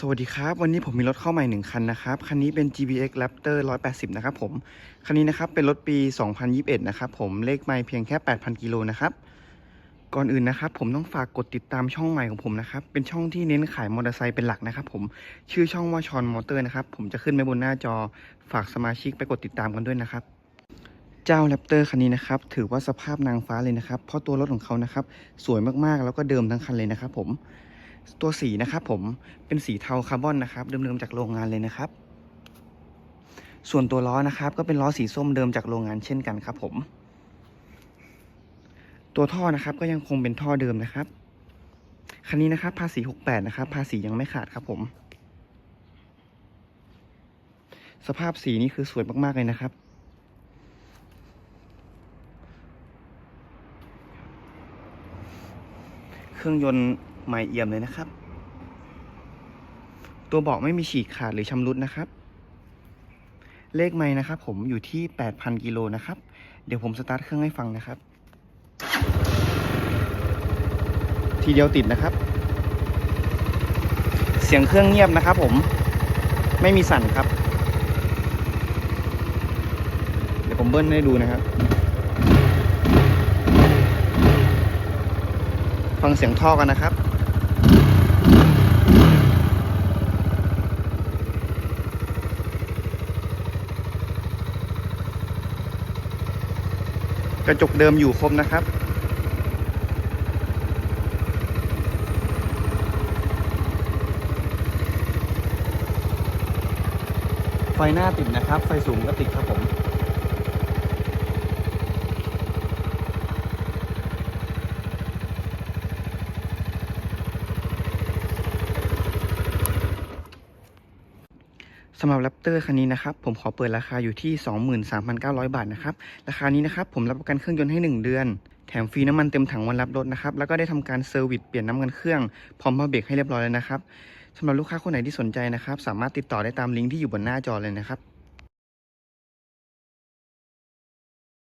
สวัสดีครับ วันนี้ผมมีรถเข้าใหม่หนึ่งคันนะครับ คันนี้เป็น GBX Raptor 180 นะครับผม คันนี้นะครับเป็นรถปี 2021 นะครับผมเลขไม่เพียงแค่ 8,000 กิโลนะครับ ก่อนอื่นนะครับ ผมต้องฝากกดติดตามช่องใหม่ของผมนะครับ เป็นช่องที่เน้นขายมอเตอร์ไซค์เป็นหลักนะครับผมชื่อช่องว่าชอนมอเตอร์นะครับผมจะขึ้นไว้บนหน้าจอฝากสมาชิกไปกดติดตามกันด้วยนะครับเจ้า Raptor คันนี้นะครับถือว่าสภาพนางฟ้าเลยนะครับ เพราะตัวรถของเขานะครับ สวยมากๆ แล้วก็เดิมทั้งคันเลยนะครับผม ตัวสีนะครับผมเป็นสีเทาคาร์บอนนะครับเดิมๆจากโรงงานเลยนะครับ ส่วนตัวล้อนะครับ ก็เป็นล้อสีส้มเดิมจากโรงงานเช่นกันครับผมตัวท่อนะครับก็ยังคงเป็นท่อเดิมนะครับคันนี้นะครับภาษี 68 นะครับ ภาษียังไม่ขาดครับผม สภาพสีนี่คือสวยมากๆเลยนะครับ เครื่องยนต์ ใหม่เอี่ยมเลยนะครับ ตัวเบาะไม่มีฉีกขาดหรือชำรุดนะครับ เลขไม่นะครับ ผมอยู่ที่ 8,000กิโลนะครับ เดี๋ยวผมสตาร์ทเครื่องให้ฟังนะครับ ทีเดียวติดนะครับ เสียงเครื่องเงียบนะครับผม ไม่มีสั่นครับ เดี๋ยวผมเบิ้ลให้ดูนะครับฟังเสียงท่อกันนะครับ กระจกเดิมอยู่ครบนะครับ ไฟหน้าติดนะครับ ไฟสูงก็ติดครับผม สำหรับแรปเตอร์คันนี้นะครับผมขอเปิดราคาอยู่ที่ 23,900 บาทนะครับราคานี้นะครับผมรับประกันเครื่องยนต์ให้ 1 เดือน แถมฟรีน้ำมันเต็มถังวันรับรถนะครับแล้วก็ได้ทำการเซอร์วิสเปลี่ยนน้ำมันเครื่องพร้อมมาเบรกให้เรียบร้อยแล้วนะครับสำหรับลูกค้าคนไหนที่สนใจนะครับ สามารถติดต่อได้ตามลิงก์ที่อยู่บนหน้าจอเลยนะครับ